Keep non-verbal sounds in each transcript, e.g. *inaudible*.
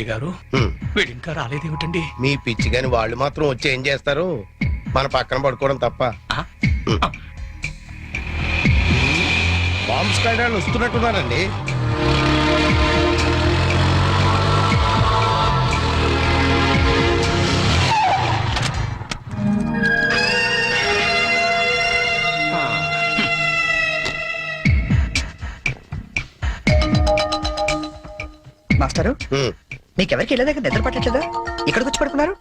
అప్పయ్య గారు. వీడు ఇంకా రాలేదేమిటండి మీ పిచ్చి గాని వాళ్ళు మాత్రం వచ్చి ఏం చేస్తారు? మన పక్కన పడుకోవడం తప్ప? బాంబు వాళ్ళు వస్తున్నట్టున్నారండి. మాస్టారు. మీకెవరికి వెళ్ళే దగ్గర నిద్ర పట్టట్లేదా? ఇక్కడికి వచ్చి పడుకున్నారు?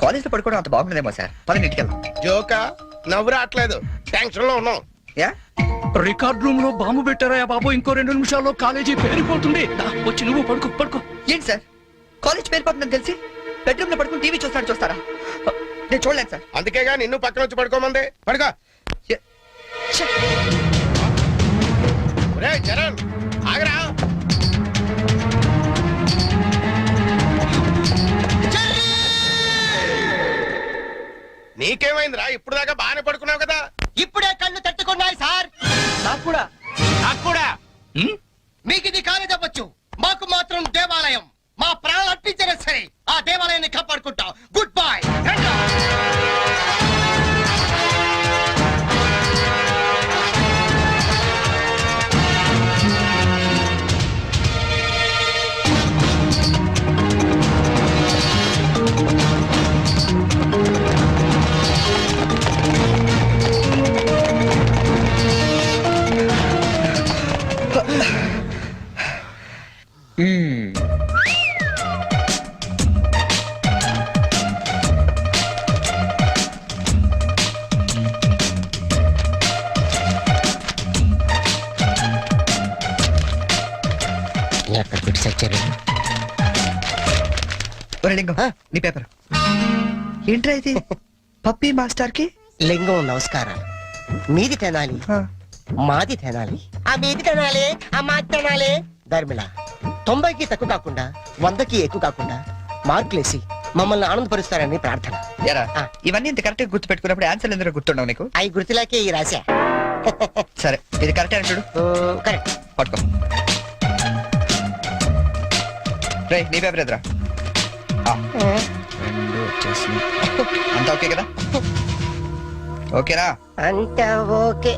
కాలేజ్లో పడుకోవడం అంత బాగుండదేమో సార్. పదండి ఇంటికి వెళ్దాం. జోకా నవ్వు రావట్లేదు. టెన్షన్లో ఉన్నాం. యా? రికార్డ్ రూమ్లో బాంబు పెట్టారా బాబు? ఇంకో రెండు నిమిషాల్లో కాలేజీ పేరిపోతుంది. వచ్చి నువ్వు పడుకో పడుకో. ఏంటి సార్? కాలేజ్ పేరుపోతుందని తెలిసి బెడ్రూమ్లో పడుకుని టీవీ చూస్తాడు చూస్తారా? నేను చూడలేను సార్. అందుకేగా నిన్ను పక్కన వచ్చి పడుకోమంది. పడుకో. ఆగరా. నీకేమైందిరా? ఇప్పుడు దాకా బాగానే పడుకున్నావు కదా? ఇప్పుడే కళ్ళు తట్టుకున్నాయి సార్. నాకు కూడా నాకు కూడా ఉమ్? మీకు ఇది కాలేజ్ అవ్వచ్చు మాకు మాత్రం దేవాలయం. మా ప్రాణాలు అర్పించినా సరే. ఆ దేవాలయాన్ని కాపాడుకుంటాం. గుడ్ బై పప్పీ మాస్టర్కి లింగం నమస్కారాలు. మీది తినాలి. మాది తినాలి. ఆ మీది తినాలి ఆ మాది తినాలి. ధర్మిళ తొంభైకి తక్కువ కాకుండా వందకి ఎక్కువ కాకుండా మార్కులేసి మమ్మల్ని ఆనందపరుస్తారని ప్రార్థన. ఎరా ఆ. ఇవన్నీ ఇంత కరెక్ట్గా గుర్తు పెట్టుకున్నప్పుడు ఆన్సర్ ఎందుకు గుర్తుండవు నీకు? అవి గుర్తులాకే ఈ రాశా. *laughs* సరే ఇది కరెక్ట్ అని చూడు. కరెక్ట్. పట్టుకో. రే నీ పేపర్ ఎదురా. ఆ, రెండు వచ్చేసి అంతా ఓకే కదా? ఓకేనా? అంత ఓకే.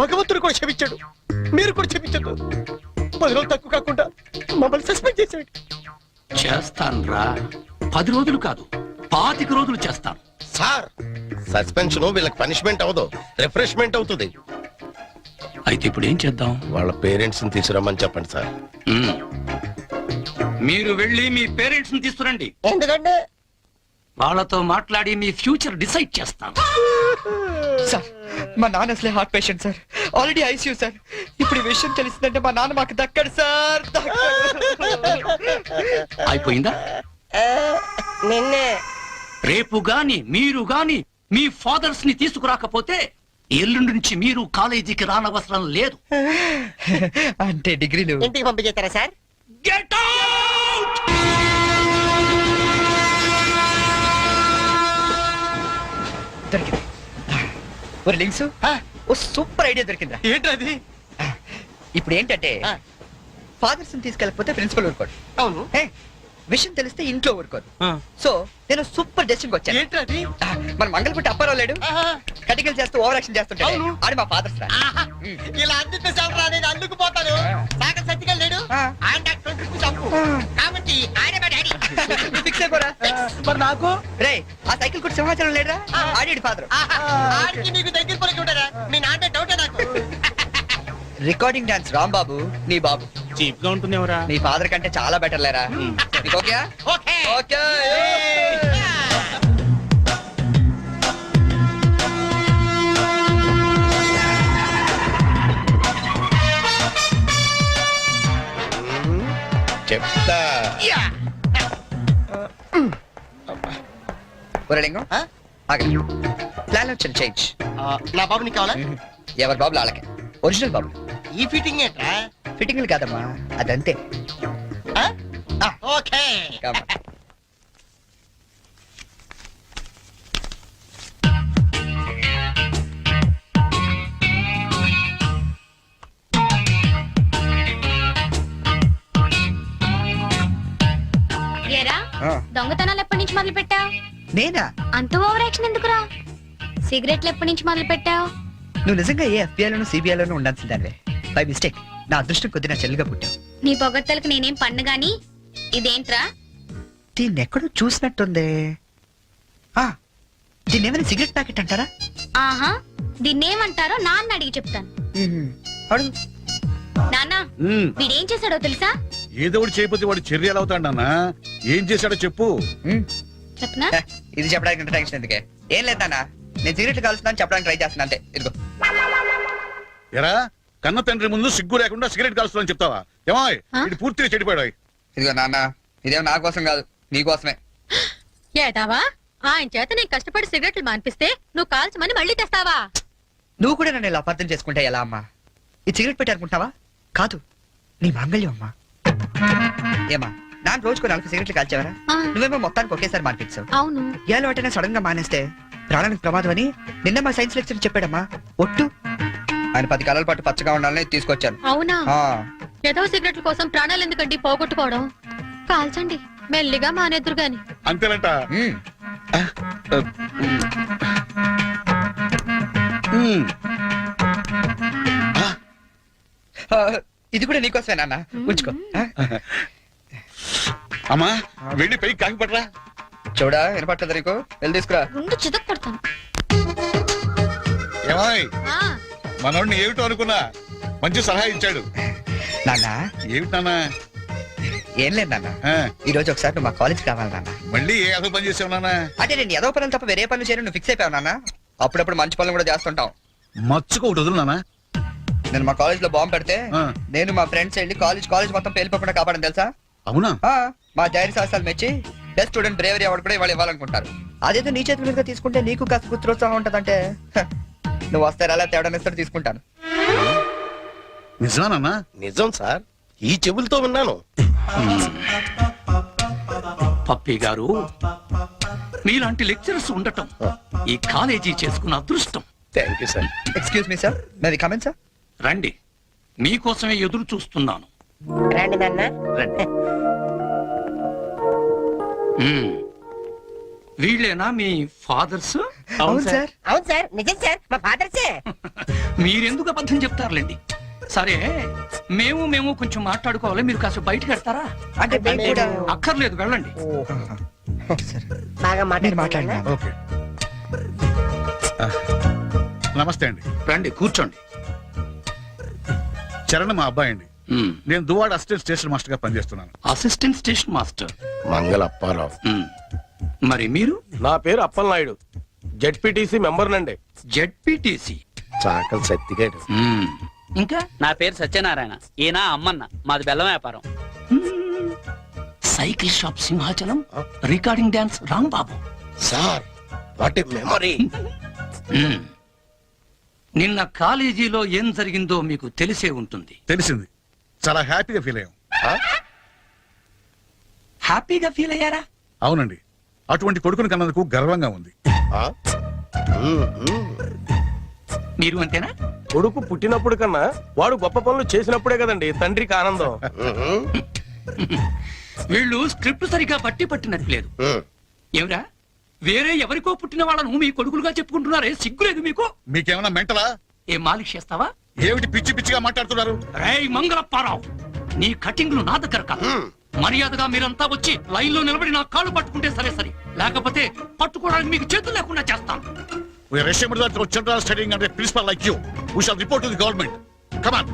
భగవంతుడు కూడా క్షమించాడు. మీరు కూడా క్షమించదు పది రోజులు తక్కువ కాకుండా మమ్మల్ని సస్పెండ్ చేశాడు చేస్తాను రా పది రోజులు కాదు పాతిక రోజులు చేస్తాను. సార్ సస్పెన్షన్ వీళ్ళకి పనిష్మెంట్ అవదు రిఫ్రెష్మెంట్ అవుతుంది. అయితే ఇప్పుడు ఏం చేద్దాం? వాళ్ళ పేరెంట్స్ని తీసుకురమ్మని చెప్పండి సార్. మీరు వెళ్ళి మీ పేరెంట్స్ని తీసుకురండి. ఎందుకంటే వాళ్ళతో మాట్లాడి మీ ఫ్యూచర్ డిసైడ్ చేస్తాను. సార్ మా నాన్న అసలే heart patient sir already ICU sir ఇప్పుడు ఈ విషయం తెలిసిందంటే మా నాన్న మాకు దక్కడు సార్ దక్కడు. అయిపోయిందా? నిన్నే. రేపు గాని మీరు గాని మీ ఫాదర్స్ని తీసుకురాకపోతే ఎల్లుండి నుంచి మీరు కాలేజీకి రానవసరం లేదు. అంటే డిగ్రీలు. ఇంటికి పంపించేస్తారా సార్ గెట్ అవుట్ ఒక లింక్స్. ఓ సూపర్ ఐడియా దొరికిందా ఏంటది ఇప్పుడు ఏంటంటే. ఫాదర్స్ తీసుకెళ్ళకపోతే ప్రిన్సిపల్ ఊరుకోడు. అవును. విషయం తెలిస్తే ఇంట్లో ఊరుకోదు. సో నేను సూపర్ డెసిషన్ వచ్చాను. ఏంటది మన మంగళపట్టి అప్పారావు లేడు. కటికలు చేస్తూ ఓవర్ యాక్షన్ చేస్తుంటాడు. ఆడి మా ఫాదర్స్ రా. ఇలా అందితే చాలరా నేను అల్లుకుపోతాను. సాగర్ సత్తిగా లేడు. ఆయన డాక్టర్. కాబట్టి ఆయన మా డాడీ. *laughs* మరి నాకు? రే ఆ సైకిల్ కూడా సింహాచలం లేడురా. ఆడి ఫాదర్. ఆడికి నీకు దగ్గర ఉంటారా? మీ నాన్న డౌటే నాకు. రికార్డింగ్ డాన్స్ రాంబాబు నీ బాబు. చీప్గా ఉంటుంది ఎవరా నీ ఫాదర్ కంటే చాలా బెటర్ లేరా? ఓకే. ఓకే. చెప్తా. ఆ? ఆగండి. ప్లాన్ చిన్న చేంజ్ నా బాబు నీకు కావాలా? ఎవరి బాబులు వాళ్ళకే ఒరిజినల్ బాబులు ఈ ఫిట్టింగ్ ఏంట్రా ఫిట్టింగ్లు కాదమ్మా అదంతే. ఓకే. దొంగతనాలు ఎప్పటి నుంచి మొదలు పెట్టావు నేనా? అంత ఓవర్ యాక్షన్ ఎందుకురా? సిగరెట్లు ఎప్పటి నుంచి మొదలు పెట్టావు నువ్వు నిజంగా ఏ ఎఫ్బీఐలోను సిబిఐలోను ఉండాల్సిందానివే బై మిస్టేక్ నా అదృష్టం కొద్ది నా చెల్లిగా పుట్టావు. నీ పొగడ్తలకు నేనేం పన్ను గాని? ఇదేంట్రా? దీన్ని ఎక్కడో చూసినట్టుంది. ఆ, దీన్ని ఏమైనా సిగరెట్ ప్యాకెట్ అంటారా? ఆహా దీన్నేమంటారో నాన్న అడిగి చెప్తాను. అడుగు. నాన్న వీడేం చేశాడో తెలుసా? ఏదో ఒకటి చేయకపోతే వాడు చర్యలు అవుతాడు నాన్న. ఏం చేశాడో చెప్పు. చెప్పనా? ఇది చెప్పడానికి ఇంత టెన్షన్ ఎందుకే? ఏం లేదు నాన్న. నేను సిగరెట్ కాల్స్తున్నాను చెప్పడానికి ట్రై చేస్తున్నా అంతే. ఇదిగో. ఎరా కన్న తండ్రి ముందు సిగ్గు లేకుండా సిగరెట్ కాల్చుకోవాలని చెప్తావా? ఏమో? ఇది పూర్తిగా చెడిపోయాడు ఇదిగో నాన్న ఇదేం నా కోసం కాదు నీ కోసమే. ఏదావా ఆయన చేత నేను కష్టపడి సిగరెట్లు మాన్పిస్తే నువ్వు కాల్చమని మళ్ళీ తెస్తావా? నువ్వు కూడా నన్ను ఇలా అపార్థం చేసుకుంటే ఎలా అమ్మా? ఈ సిగరెట్ పెట్టి అనుకుంటావా కాదు నీ మాంగళ్యం అమ్మా. ఏమా నాన్న రోజుకు నాలుగు సిగరెట్లు కాల్చేవరా? ఆ, నువ్వేమో మొత్తానికి ఒకేసారి మానిపించావు. అవును. ఏ అలవాటైనా సడన్గా మానేస్తే ప్రాణానికి ప్రమాదం అని నిన్న మా సైన్స్ లెక్చర్ చెప్పాడమ్మా. ఒట్టు. ఆయన పది కాలాల పాటు పచ్చగా ఉండాలని తీసుకొచ్చాను. అవునా? ఆ, ఏదో సిగరెట్ల కోసం ప్రాణాలు ఎందుకండి పోగొట్టుకోవడం? కాల్చండి. మెల్లిగా మానేద్దురు గాని. అంతేనంట. ఉమ్, ఆ, ఇది కూడా నీకోసమే నాన్న. ఉంచుకో? అమ్మా వెళ్ళి పైకి కాకి పట్టరా. చూడా వినపట్టదు నీకు? వెళ్ళి తీసుకురా. గుండు చితక్ పడతాను. ఏమాయ్ ఆ, మనోడిని ఏమిటో అనుకున్నా. మంచి సలహా ఇచ్చాడు. నాన్న. ఏమిటి నాన్న? ఏం లేదు నాన్న. ఆ, ఈ రోజు ఒకసారి నువ్వు మా కాలేజ్ కావాలి నాన్న. మళ్ళీ ఏ అసలు పని చేసావు నాన్న? అంటే నేను ఏదో పనులు తప్ప వేరే పనులు చేయను నువ్వు ఫిక్స్ అయిపోయావు నాన్న. అప్పుడప్పుడు మంచి పనులు కూడా చేస్తుంటాం మచ్చుకు ఒకటి వదులు నాన్న. నేను మా కాలేజ్లో బాంబు పెడితే. నేను మా ఫ్రెండ్స్ వెళ్ళి కాలేజ్ కాలేజ్ మొత్తం పేలిపోకుండా కాపాడని తెలుసా? అవునా? ఆ, మా ధైర్య సాహసాలు మెచ్చి బెస్ట్ స్టూడెంట్ బ్రేవరీ అవార్డు కూడా ఇవాళ ఇవ్వాలనుకుంటారు. అదేదో నీ చేతి మీదుగా తీసుకుంటే నీకు కాస్త పుత్రోత్సాహం ఉంటదంటే నువ్వు వస్తారు అలా తేడా ఇస్తారు తీసుకుంటాను. నిజమా నాన్న? నిజం సార్. ఈ చెవులతో విన్నాను. పప్పి గారు మీలాంటి లెక్చరర్స్ ఉండటం ఈ కాలేజీ చేసుకున్న అదృష్టం. Thank you sir excuse me sir మేది comment sir రండి. మీకోసమే ఎదురు చూస్తున్నాను. రండి నాన్న. రండి. మ్మ్. వీళ్ళేనా మీ ఫాదర్స్? అవును సార్. అవును సార్. నిజం సార్. మా ఫాదర్సే. మీరెందుకు అబద్ధం చెప్తారులేండి? సరే మేము మేము కొంచెం మాట్లాడుకోవాలి. మీరు కాస్త బయటకు వెళ్తారా? అంటే మేము కూడా అక్కర్లేదు వెళ్ళండి. సరే. బాగా మీరు మాట్లాడినా ఓకే. ఆ, నమస్తే అండి. రండి కూర్చోండి. చరణ్ మా అబ్బాయి అండి. నేను దువాడ అసిస్టెంట్ స్టేషన్ మాస్టర్గా పనిచేస్తున్నాను. Assistant station master? Mangala Apparao. మరి మీరు? నా పేరు అప్పలనాయుడు. జెడ్పీటీసీ మెంబర్ నండి జెడ్పీటీసీ? చాకల్ సత్తిగాడు ఇంకా? నా పేరు సత్యనారాయణ. ఈయన అమ్మన్న. మాది బెల్లం వ్యాపారం. Cycle shop Simhachalam recording dance Rambabu. Sir what a memory. మ్మ్. నిన్న కాలేజీలో ఏం జరిగిందో మీకు తెలిసే ఉంటుంది. తెలిసింది. చాలా హ్యాపీగా ఫీల్ అయ్యాం. హ్యాపీగా ఫీల్ అయ్యారా? అవునండి. అటువంటి కొడుకుని కన్నందుకు గర్వంగా ఉంది. మీరు అంతేనా? కొడుకు పుట్టినప్పుడు కన్నా వాడు గొప్ప పనులు చేసినప్పుడే కదండి తండ్రికి ఆనందం. వీళ్ళు స్క్రిప్ట్ సరిగా బట్టి పట్టినట్లేదు ఏమిరా? వేరే ఎవరికో పుట్టిన వాళ్ళను మీ కొడుకులుగా చెప్పుకుంటున్నారే? సిగ్గులేదు మీకు? మీకేమైనా మెంటలా? ఏ మాలిష్ చేస్తావా? ఏమిటి పిచ్చి పిచ్చిగా మాట్లాడుతున్నారు? రేయ్ మంగళప్పారావు నీ కటింగ్లు నా దగ్గర కాదు. మర్యాదగా మీరంతా వచ్చి లైన్లో నిలబడి నా కాళ్ళు పట్టుకుంటే సరే సరే. లేకపోతే పట్టుకోవడానికి మీకు చేతులు లేకుండా చేస్తాను. We are ashamed that our children are studying under a principal like you. We shall report to the government. Come on.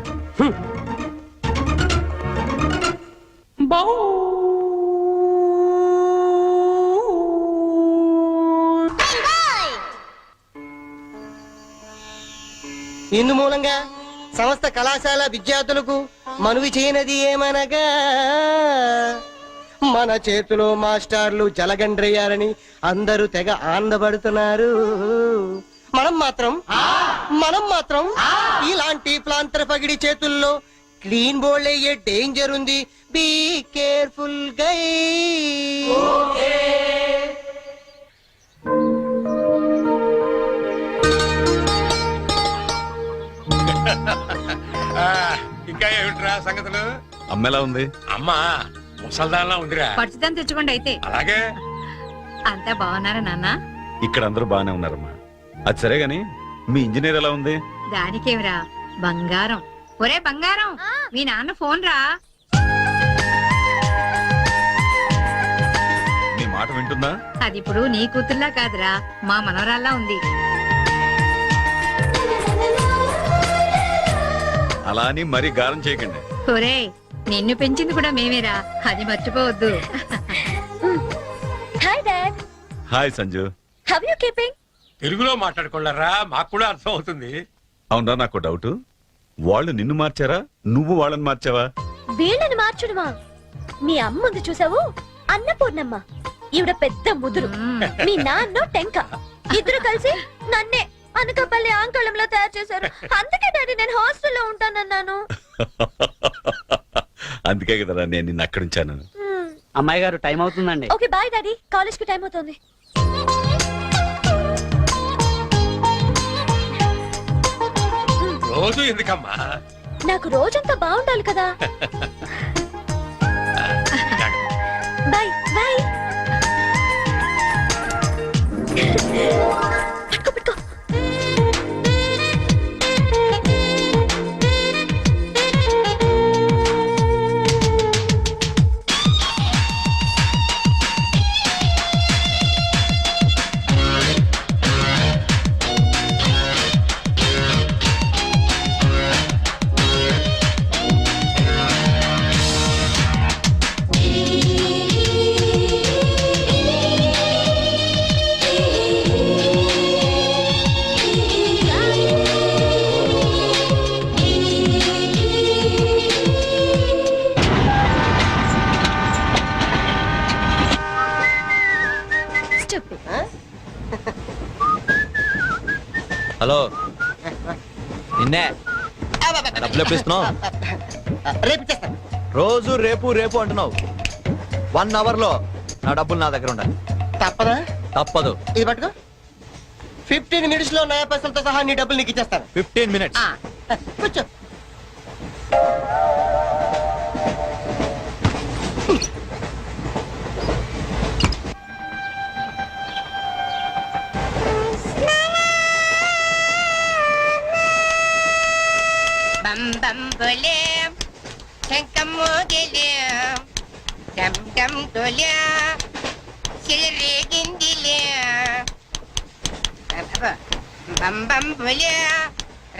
ఇందు మూలంగా సమస్త కళాశాల విద్యార్థులకు మనవి చేయనది ఏమనగా మన చేతిలో మాస్టార్లు జలగండ్రయ్యారని అందరూ తెగ ఆనందపడుతున్నారు. మనం మాత్రం మనం మాత్రం ఇలాంటి ప్లాంతర పగిడి చేతుల్లో క్లీన్ బోల్డ్ అయ్యే డేంజర్ ఉంది. Be careful guy. ఇంకా ఏమిట్రా సంగతులు? అమ్మెలా ఉంది? అమ్మా ముసల్దాన్లా ఉందిరా. పచ్చిదాన్ని తెచ్చుకోండి అయితే. అలాగే? అంతా బాగున్నారా నాన్న? ఇక్కడ అందరూ బాగానే ఉన్నారమ్మా. అది సరే గాని మీ ఇంజనీర్ ఎలా ఉంది? దానికేమిరా? బంగారం. ఒరే బంగారం మీ నాన్న ఫోన్ రా. నీ మాట వింటుందా? అది ఇప్పుడు నీ కూతుర్లా కాదురా మా మనవరాల్లా ఉంది. అలా అని మరీ గారం చేయకండి. ఒరే నిన్ను పెంచింది కూడా మేమేరా. అది మర్చిపోవద్దు. Hi dad. Hi Sanju. How you keeping? తెలుగులో మాట్లాడుకోలేరా మాకు కూడా అర్థం అవుతుంది అవునరా నాకు డౌట్. వాళ్ళు నిన్ను మార్చారా? నువ్వు వాళ్ళని మార్చావా? వీళ్ళని మార్చుడుమా? మీ అమ్మ ఉంది చూసావు? అన్నపూర్ణమ్మ. ఈవిడ పెద్ద ముదురు. మీ నాన్న టెంక. ఇద్దరు కలిసి నన్నే అనకాపల్లి ఆంకళంలో తయారు చేశారు. అందుకే డాడీ నేను హాస్టల్లో ఉంటానన్నాను. *laughs* అందుకే కదరా నేను నిన్ను అక్కడ ఉంచాను మ్మ్. అమ్మాయి గారు టైం అవుతుందండి. Okay bye daddy. కాలేజ్కి టైం అవుతుంది. రోజు ఎందుకమ్మా? నాకు రోజంతా బాగుండాలి కదా. *laughs* Bye bye. *laughs* ఇస్తున్నావు రేపు ఇచ్చేస్తాను రోజు రేపు రేపు అంటున్నావు. వన్ అవర్లో నా డబ్బులు నా దగ్గర ఉండాలి. తప్పదా? తప్పదు. ఇది పట్టుకో. ఫిఫ్టీన్ మినిట్స్లో నయా పైసలతో సహా నీ డబ్బులు నీకు ఇచ్చేస్తాను. ఫిఫ్టీన్ మినిట్స్ డమ్ డమ్ డొలే సిలరేగిందిలే బం బం బొలే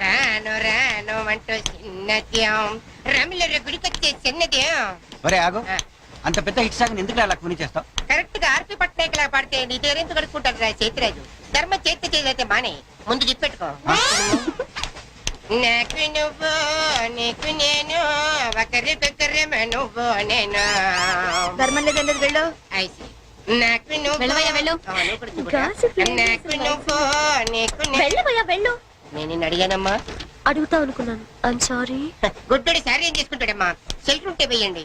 రాను రాను అంటూ చిన్నద్యం రమిల గుడికొచ్చే చిన్నద్యం ఒరే ఆగు. అంత పెద్ద హిట్ సాగ్ ఎందుకు అలా కొని చేస్తావు? కరెక్ట్గా ఆర్పి పట్నాయక్ లా పాడితే నీ పేరెందుకు కడుక్కుంటారు రా చేతిరాజు? ధర్మ చేతి చేదైతే మానే. ముందు చెప్పెట్టుకో నాకు నువ్వు నీకు నేను ఒకరికొకరు నువ్వు నేను? ధర్మం లేదండి వెళ్ళు. ఐసి నాకు నువ్వు వెళ్ళవయ్యా, వెళ్ళు. Gossip లేదు, నాకు. నువ్వు నీకు నేను. వెళ్ళవయ్యా వెళ్ళు. నేను నిన్ను అడిగానమ్మా. అడుగుతా అనుకున్నాను. ఐమ్ సారీ గుడ్డోడి సారీ ఏం చేసుకుంటాడమ్మా షెల్టర్ ఉంటే వేయండి.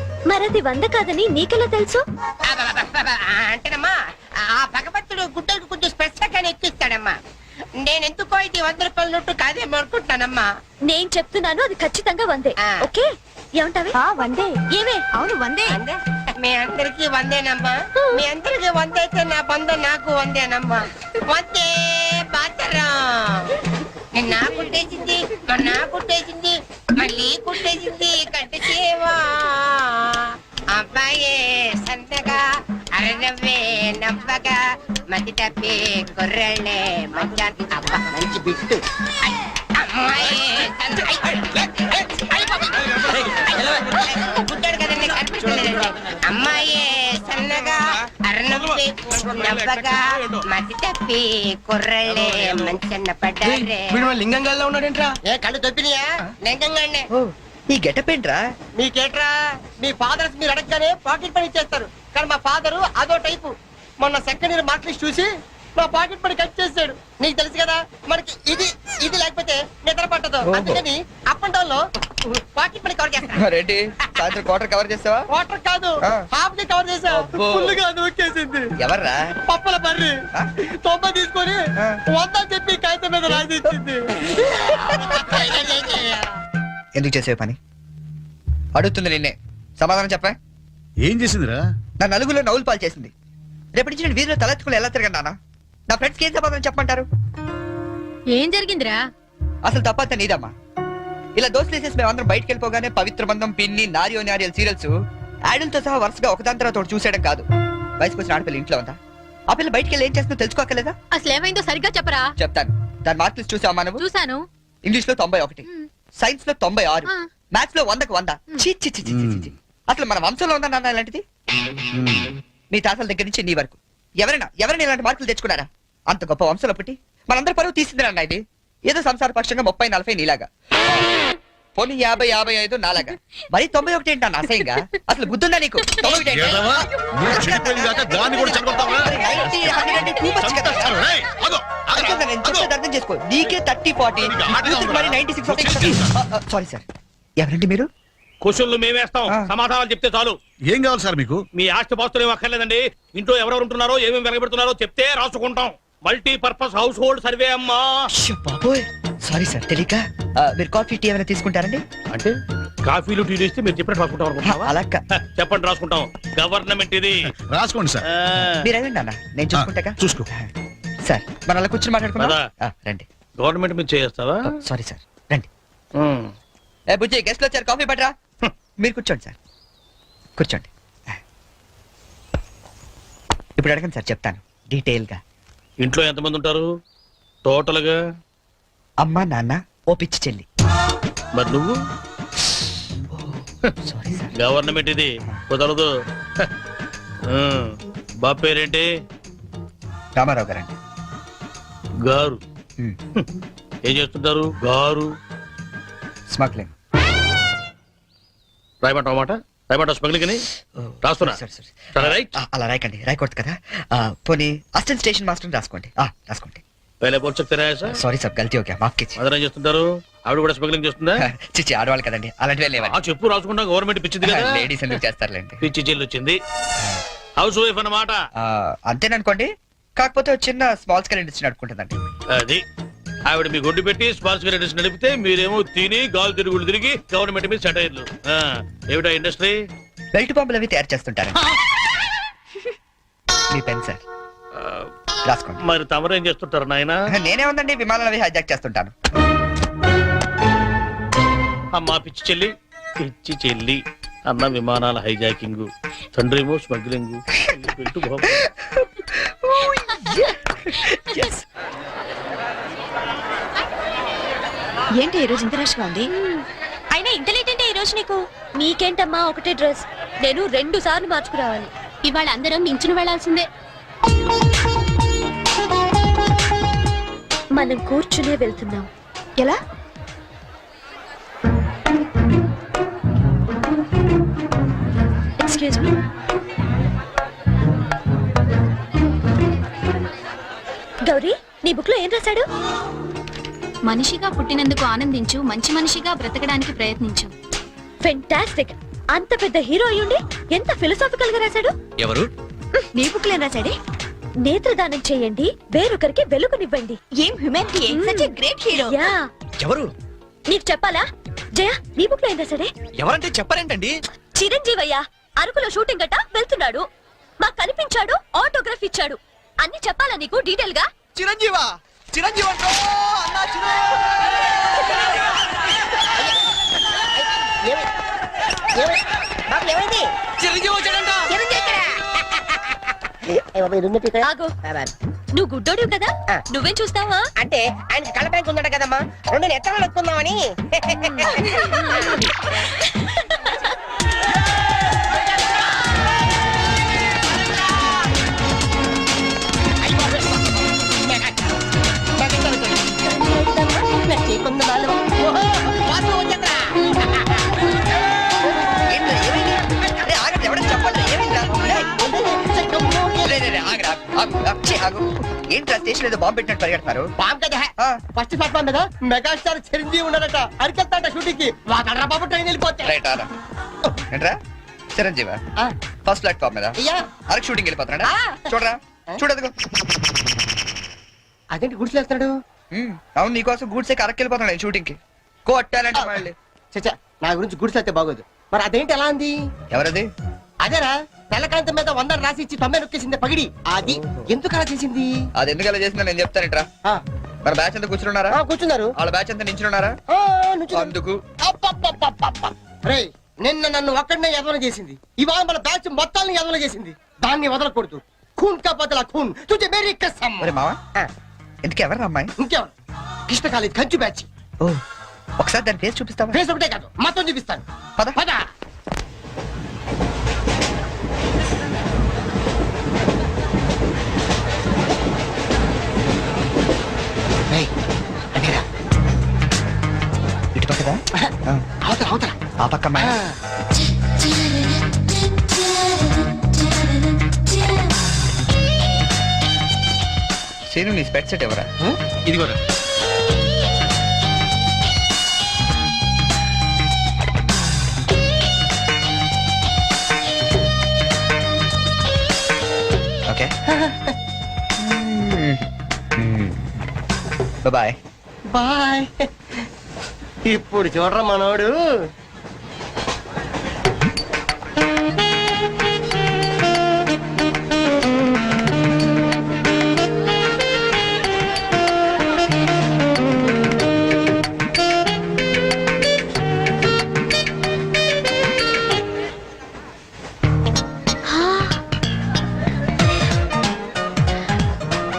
మరది వంద కాదని నీకెలా తెలుసు? అంటేనమ్మా ఆ భగవంతుడు గుడ్డలకు కొంచెం స్పెషల్గానే ఎక్కిస్తాడమ్మా నేను ఎందుకో ఇది వంద రూపాయల నోటు కాదేమో అనుకుంటున్నానమ్మా. నేను చెప్తున్నాను అది ఖచ్చితంగా వందే. ఆ. ఓకే? ఏమంటావి? వందే. ఏమే? అవును వందే. మీ అందరికి వందేనమ్మా. మీ అందరికి వందైతే నా బంధం నాకు వందేనమ్మా. వందే బాతరం. నా కుట్టేసింది మరి నా కుట్టేసింది మళ్ళీ కుట్టేసింది. అరనవ్వే నవ్వగా మతి తప్పి కుర్రళ్ళే మంచి అబ్బా మంచి బిట్టు. అమ్మాయి సన్నగా అరనవ్వే నవ్వగా మతి తప్పి కుర్రళ్ళే మంచన్న పడ్డారే. లింగంగా ఉన్నాడేంట్రా. ఏ కళ్ళు తప్పినాయా? ఓ. ఈ గెటప్ ఏంట్రా? మీకేట్రా? మీ ఫాదర్స్ మీరు అడగగానే పాకెట్ పని ఇచ్చేస్తారు. కానీ మా ఫాదర్ అదో టైపు. మొన్న సెకండ్ ఇయర్ మార్క్ లిస్ట్ చూసి నా పాకెట్ పని కట్ చేసాడు నీకు తెలుసు కదా మనకి ఇది ఇది లేకపోతే నిద్ర పట్టదు. అందుకని అప్ అండ్ డౌన్లో పాకెట్ పని కవర్ చేస్తా. రెడ్డి సాయంత్రం క్వార్టర్ కవర్ చేస్తావా? వాటర్ కాదు. హాఫ్కి కవర్ చేసా. అబ్బో. ఫుల్గా నూకేసింది ఎవర్రా? పప్పల బర్రి? తొంభై తీసుకొని. వంద చెప్పి కాగితం మీద రాసి ఇచ్చింది. *laughs* *laughs* ఎందుకు చేసే పని? అడుగుతుంది నిన్నే. సమాధానం చెప్పా ఏం చేసిందిరా? నా నలుగులో నవ్వులు పాలు చేసింది. రేపటి నుంచి నేను వీధిలో తలెత్తుకుని ఎలా తిరగను నాన్న? నా ఫ్రెండ్స్కి ఏం సమాధానం చెప్పమంటారు? ఏం జరిగిందిరా? అసలు తప్పంతా నీదమ్మా. ఇలా దోస్తులు వేసేసి మేమందరం బయటికి వెళ్ళిపోగానే పవిత్ర బంధం పిన్ని నారియో నారియల్ సీరియల్స్ యాడల్తో సహా వరుసగా ఒకదాని తర్వాత ఒకటి చూసేయడం కాదు. వయసుకు వచ్చిన ఆడపిల్ల ఇంట్లో ఉందా? ఆ పిల్ల బయటికి వెళ్ళి ఏం చేస్తుందో తెలుసుకోకలేదా అసలు ఏమైందో సరిగ్గా చెప్పరా? చెప్తాను. దాని మార్కులు చూసావా నువ్వు చూశాను. ఇంగ్లీష్లో తొంభై ఒకటి. సైన్స్లో తొంభై ఆరు. మ్యాథ్స్లో వందకు వంద. ఛీ, ఛీ, ఛీ, ఛీ, ఛీ, ఛీ. అసలు మన వంశంలో ఉందా నాన్న ఇలాంటిది? మీ తాతల దగ్గర నుంచి నీ వరకు. ఎవరైనా ఎవరైనా ఇలాంటి మార్కులు తెచ్చుకున్నారా? అంత గొప్ప వంశంలో పుట్టి. మనందరి పరువు తీసింది నాన్న ఇది. ఏదో సంసార పక్షంగా ముప్పై నలభై నీలాగా. పోనీ యాభై యాభై ఐదు నాలాగా. మరి తొంభై ఒకటి ఏంటి అన్న అసహ్యంగా? అసలు బుద్ధుందా నీకు? తొంభై ఒకటి ఏంటి? ఏదవా? నువ్వు చెడిపోయింది కాక దాన్ని కూడా చెడగొడతావా? మరి 90, 100 అంటే too much కదా. చంపేస్తాను, రేయ్, ఆగు, ఆగురా, అనుకుంటా నేను ఆగు. చెప్పేది అర్థం చేసుకో. నీకే థర్టీ ఫార్టీ. నీకు? మరి నైన్టీ సిక్స్ సారీ సార్ ఎవరండి మీరు? క్వశ్చన్లు మేమేస్తాం ఆ. సమాధానాలు చెప్తే చాలు. ఏం కావాలి సార్ మీకు? మీ ఆస్తి పాస్తులు ఏం అక్కర్లేదండి. ఇంట్లో ఎవరెవరు ఉంటున్నారో ఏమేమి వెలగబెడుతున్నారో చెప్తే రాసుకుంటాం. Multi purpose house hold survey అమ్మా బాబోయ్. సారీ సార్ తెలియక ఆ, మీరు కాఫీ టీ ఏమైనా తీసుకుంటారండి? అంటే కాఫీలు టీ చేస్తే మీరు చెప్పినట్టు రాసుకుంటాం హ, అనుకుంటున్నావా? అలా కా- చెప్పండి రాసుకుంటాం. గవర్నమెంట్ ఇది. రాసుకోండి సార్. ఆ, మీరు వెళ్ళండి అన్న నేను చూసుకుంటాగా చూసుకో. సార్ మన అలా కూర్చొని మాట్లాడుకుందాం? పద. ఆ, రండి. గవర్నమెంట్ మీద చేస్తావా సారీ సార్ రండి. ఏ బుజ్జి గెస్ట్లు వచ్చారు కాఫీ పట్టరా. మీరు కూర్చోండి సార్. కూర్చోండి. ఇప్పుడు అడగండి సార్ చెప్తాను డీటెయిల్గా ఇంట్లో ఎంతమంది ఉంటారు? టోటల్గా అమ్మ నాన్న ఓ పిచ్చి చెల్లి. మరి నువ్వు? సారీ సార్ గవర్నమెంట్ ఇది. కుదరదు. బాబు పేరేంటి? రామారావు గారండి గారు. ఉమ్, ఏం చేస్తుంటారు? గారు. స్మగ్లింగ్. రాయమంటావు మాట? రాయమంటావు స్మగ్లింగ్ అని రాస్తున్నా. Sorry, sorry. సరే, రైట్. ఆ, అలా రాయకండి. రాయకూడదు కదా. ఆ, పోనీ అసిస్టెంట్ స్టేషన్ మాస్టర్ రాసుకోండి. ఆ, రాసుకోండి. पहले बोल सकते रहे సారీ సార్ గల్తీ ఓకే మాఫ్ కిచ్చి మదర్ చేస్తుంటారు ఆవిడ కూడా స్మగ్లింగ్ చేస్తుందా చిచ్చి ఆడవాళ్ళు కదండి అలాంటివే ఆ చెప్పు రాసుకుంటా గవర్నమెంట్ పిచ్చింది కదా లేడీస్ ఎందుకు చేస్తారులేండి? పిచ్చి జైలు వచ్చింది. హౌస్ వైఫ్ అన్నమాట. అంతేననుకోండి కాకపోతే చిన్న స్మాల్ స్కేల్ ఇండస్ట్రీ నడుపుకుంటుందండి. అది. ఆవిడ మీకు గుడ్డు పెట్టి స్పాన్సర్ ఇండస్ట్రీ నడిపితే మీరేమో తిని గాలి తిరుగుడు తిరిగి గవర్నమెంట్ మీద సెటైర్లు ఆ, ఏమిటా ఇండస్ట్రీ బెల్ట్ బాంబులు అవి తయారు చేస్తుంటారు *laughs* మీ పెన్ సార్ రాసుకోండి. మరి తమరేం చేస్తుంటారు నాయన? నేనే ఉందండి విమానాలు అవి హైజాక్ చేస్తుంటాను. అమ్మా పిచ్చి చెల్లి పిచ్చి చెల్లి. అన్న విమానాల హైజాకింగ్ తండ్రేమో స్మగ్లింగ్ పెట్టు బాబు. ఏంటి ఈ రోజు ఇంత రష్గా ఉంది? అయినా ఇంత లేట్ అంటే ఈ రోజు నీకు? నీకేంటమ్మా ఒకటే డ్రెస్ నేను రెండు సార్లు మార్చుకురావాలి. ఇవాళ అందరం నించుని వెళ్ళాల్సిందే మనం కూర్చునే వెళ్తున్నాం. ఎలా? ఎక్స్క్యూజ్ మీ గౌరీ నీ బుక్లో ఏం రాశాడు? మనిషిగా పుట్టినందుకు ఆనందించు మంచి మనిషిగా బ్రతకడానికి ప్రయత్నించు. ఫెంటాస్టిక్ అంత పెద్ద హీరో అయ్యుండి ఎంత ఫిలసాఫికల్గా రాశాడు? ఎవరు? నీ బుక్లో ఏం రాశాడే? నేత్రదానం చేయండి వేరొకరికి వెలుగునివ్వండి. ఏం humanity? Such great hero. Yeah. ఎవరు? నీకు చెప్పాలా? జయ నీ బుక్లో రాశాడే ఎవరంటే చెప్పరేంటండి? చిరంజీవయ్య అరకులో షూటింగ్ గట వెళ్తున్నాడు. మాకు కనిపించాడు ఆటోగ్రాఫ్ ఇచ్చాడు. అన్ని చెప్పాలా నీకు డీటెయిల్గా చిరంజీవా చిరంజీవి వచ్చాడంట. ఆగు. నువ్వు గుడ్డోడు కదా? ఆ. నువ్వేం చూస్తావా? అంటే ఆయన కళ్ళ బ్యాంక్ ఉందట కదమ్మా. రెండు ఎత్తనాలు ఎక్కుందామని *laughs* ఆగు. ఏంట్రా స్టేషన్ ఏదో బాంబు పెట్టినట్టు పరిగెడతారు బామ్ కదా? ఫస్ట్ ప్లాట్ఫామ్ మీద మెగాస్టార్ చిరంజీవి ఉన్నాడట. అరికెళ్తాడ షూటింగ్కి వాడరా బాబు ట్రైన్ వెళ్ళిపోతే. రైట్ ఆరా ఏంట్రా? చిరంజీవా? ఫస్ట్ ప్లాట్ఫామ్ మీద అరకు షూటింగ్ వెళ్ళిపోతున్నాడా. చూడరా? చూడదుగో. అదేంటి గుడిసేస్తున్నాడు ఉమ్, అవును నీకోసం గూడ్సే అరకు వెళ్ళిపోతున్నాడు షూటింగ్కి. కొట్టాలంటే మళ్ళీ. చచ్చా నా గురించి గుడిసేస్తే బాగోదు. మరి అదేంటి ఎలా అంది? ఎవరది? అదేరా తెల్లకాంతం మీద వంద రాసి ఇచ్చి తొమ్మిది నొక్కేసింది పగిడి. అది ఎందుకు అలా చేసింది? అది ఎందుకు అలా చేసిందో నేను చెప్తానంట్రా. ఆ, మన బ్యాచ్ అంతా కూర్చున్నారా? ఆ, కూర్చున్నారు. వాళ్ళ బ్యాచ్ అంతా నించున్నారా ఆ, నుంచున్నారు. అందుకు. అబ్బబ్బబ్బబ్బబ్బ. రేయ్ నిన్న నన్ను ఒక్కడనే ఎదవన చేసింది. ఇవాళ మన బ్యాచ్ మొత్తాన్ని ఎదవన చేసింది. దాన్ని వదలకూడదు. ఖూన్ కా బదల ఖూన్. తుజే మేరీ కసమ్. ఒరే మావా ఆ, ఎందుకు ఎవరు అమ్మాయి ఇంకెవరు? కృష్ణ కాలేజ్ కంచు బ్యాచ్. ఓ ఒకసారి దాని ఫేస్ చూపిస్తావా? ఫేస్ ఒకటే కాదు మొత్తం చూపిస్తాను. పద. పద. అవతల అవతల ఆ పక్క సీను నీ స్పెట్ సెట్ ఎవరా? ఇదిగోరా. ఓకే. బాయ్. బాయ్. ఇప్పుడు చూడరా మనోడు.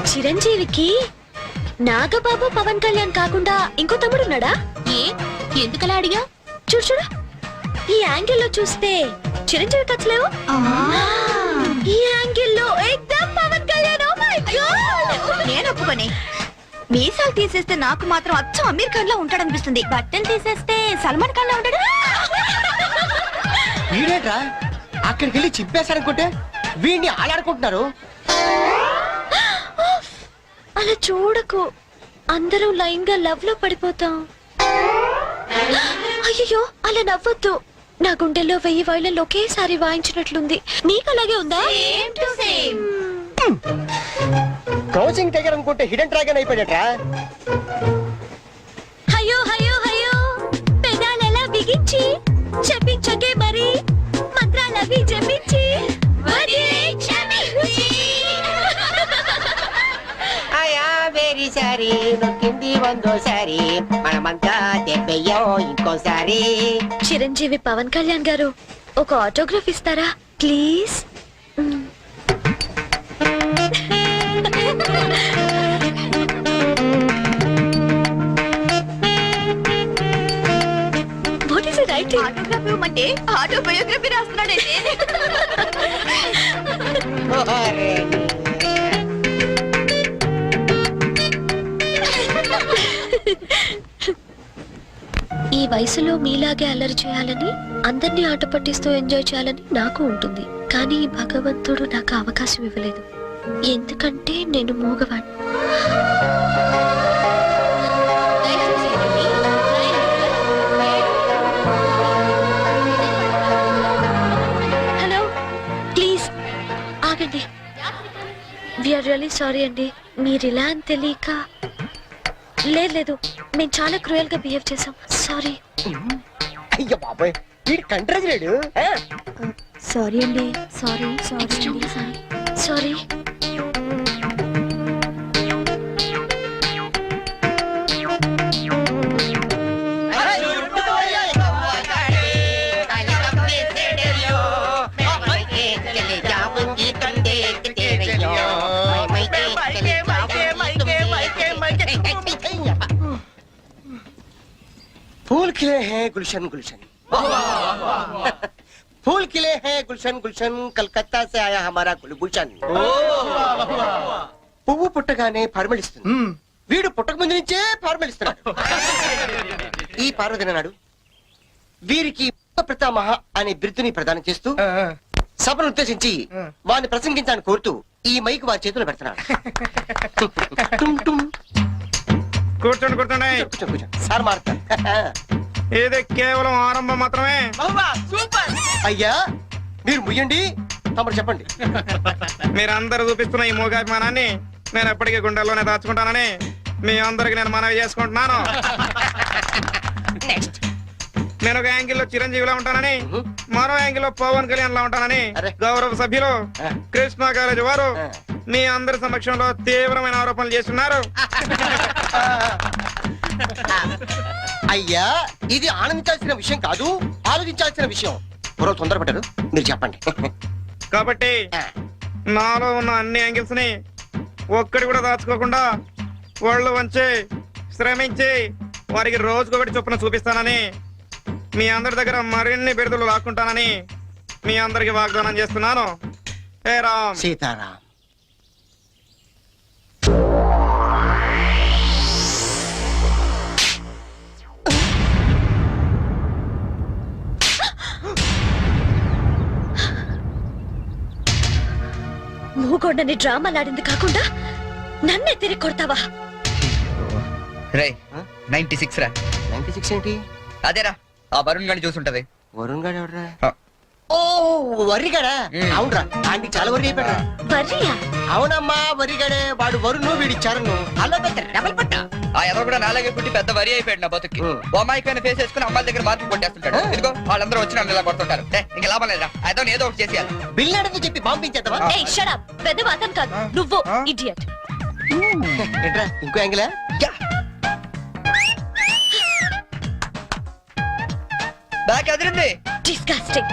చిరంజీవికి నాగబాబు పవన్ కళ్యాణ్ కాకుండా ఇంకో తమ్ముడు ఉన్నాడా ఎందుకలా అడిగా? చూడు చూడు. ఈ యాంగిల్లో చూస్తే చిరంజీవి కచ్చలేవు ఈ యాంగిల్లో ఎగ్జామ్ పవన్ కళ్యాణ్. Oh! నేను ఒప్పుకొని. మీసాలు తీసేస్తే నాకు మాత్రం అచ్చం అమీర్ ఖాన్లో ఉంటాడనిపిస్తుంది. బట్టలు తీసేస్తే సల్మాన్ ఖాన్లో ఉంటాడు. వీడేట్రా? అక్కడికి వెళ్ళి చింపేశారనుకుంటే వీడిని ఆడాడుకుంటున్నారు అలా చూడకు. అందరూ లైన్గా లవ్లో పడిపోతాం. అయ్యో అలా నవ్వొద్దు. నా గుండెల్లో వెయ్యి వైళ్ళలో ఒకేసారి వాయించినట్లుంది. నీకు అలాగే ఉందా? కోచింగ్ దగ్గర అనుకుంటే హిడెన్ డ్రాగన్ అయిపోయాడట్రా అయ్యో అయ్యో అయ్యో పెదాలెలా బిగించి చెప్పించకే మరి. మంత్రాలవి జపించి వదిలే క్షమించి. సారీ నొక్కింది వందోసారి మనమంతా దెబ్బయ్యో ఇంకోసారి చిరంజీవి పవన్ కళ్యాణ్ గారు ఒక ఆటోగ్రాఫ్ ఇస్తారా? Please. What is right autograph ఇవ్వమంటే ఆటోబయోగ్రఫీ రాస్తున్నాడండి ఈ వయసులో మీలాగే అల్లరి చేయాలని అందరినీ ఆట పట్టిస్తూ ఎంజాయ్ చేయాలని నాకు ఉంటుంది. కానీ భగవంతుడు నాకు అవకాశం ఇవ్వలేదు. ఎందుకంటే నేను మూగవాణ్ణి. హలో ప్లీజ్ ఆగండి. విఆర్ రియలీ సారీ అండి. మీరు ఇలా అని తెలియక లేదు లేదు. మేము చాలా క్రూయల్గా బిహేవ్ చేసాం సారీ అయ్యో బాబాయ్ వీడు కంట్రోజ్ లేడు? సారీ అండి. సారీ సారీ సారీ हैं गुलशन गुलशन फूल खिले हैं गुलशन गुलशन कलकत्ता से आया हमारा गुलभूषण పువ్వు పుట్టగానే పరిమళిస్తుంది వీడు పుట్టక ముందు నుంచే పరిమళిస్తున్నాడు ఈ పార్వదిన నాడు వీరికి ప్రతామహ అనే బిరుదుని ప్రదానం చేస్తూ సభను ఉద్దేశించి వారిని ప్రసంగించాలని కోరుతూ ఈ మైక్ వారి చేతిలో పెడుతున్నాడు *laughs* టుమ్ టుమ్. కూర్చోండి కూర్చోండి కూర్చో, కూర్చో. సార్ మారుతారు ఇది కేవలం ఆరంభం మాత్రమే? అయ్యా మీరు ముయ్యండి తమరు చెప్పండి. మీరందరూ చూపిస్తున్న ఈ మూగాభిమానాన్ని నేను ఎప్పటికీ గుండెల్లోనే దాచుకుంటానని మీ అందరికి నేను మనవి చేసుకుంటున్నాను. నేను ఒక యాంగిల్లో చిరంజీవిలా ఉంటానని మరో యాంగిల్లో పవన్ కళ్యాణ్ లా ఉంటానని. గౌరవ సభ్యులు. కృష్ణా కాలేజీ వారు. మీ అందరి సమక్షంలో తీవ్రమైన ఆరోపణలు చేస్తున్నారు. అయ్యా ఇది ఆనందించాల్సిన విషయం కాదు ఆలోచించాల్సిన విషయం. మరో తొందరపడ్డారు మీరు చెప్పండి. కాబట్టి నాలో ఉన్న అన్ని యాంగిల్స్ని ఒక్కడి కూడా దాచుకోకుండా వాళ్ళు వంచి శ్రమించి వారికి రోజుకొకటి చొప్పున చూపిస్తానని మీ అందరి దగ్గర మరిన్ని బిరుదులు లాక్కుంటానని మీ అందరికి వాగ్దానం చేస్తున్నాను. హే రామ్. సీతారాం. మూగొండని డ్రామాలాడింది కాకుండా నన్నే తిరిగి కొడతావా? రే నైన్టీ సిక్స్ రా. నైన్టీ సిక్స్ ఏంటి? అదేరా ఆ వరుణ్ గాని చూసుంటది. వరుణ్ గారు ఎవడరా? ఆ. ఓ వరిగాడా. అవునరా ఆంటీ చాలా వరి అయిపోయాడు వర్రియా అవునమ్మా వరిగాడే వాడు వరుణ్ వీడి చరణ్. అలా పెద్ద డబల్ పట్ట. ఆ ఎదవ కూడా నాలాగే పుట్టి పెద్ద వరి అయిపోయాడు నా బతుక్కి. ఉం. ఓ అమాయకమైన ఫేస్ వేసుకుని అమ్మాయిల దగ్గర మార్కులు కొట్టేస్తుంటాడు. ఇదిగో వాళ్ళందరూ వచ్చి నన్ను ఇలా కొడుతుంటారు. ఏ, ఇంక లాభం లేదురా. అయితే ఏదో ఒకటి చేసేయాలి. బిల్ అడిగి చెప్పి పంపించేద్దామా? ఏయ్ షట్ అప్ పెద్ద అతను కాదు. నువ్వు ఇడియట్ ఏంట్రా ఇంకో యాంగిలా? బ్యాక్ అదిరింది disgusting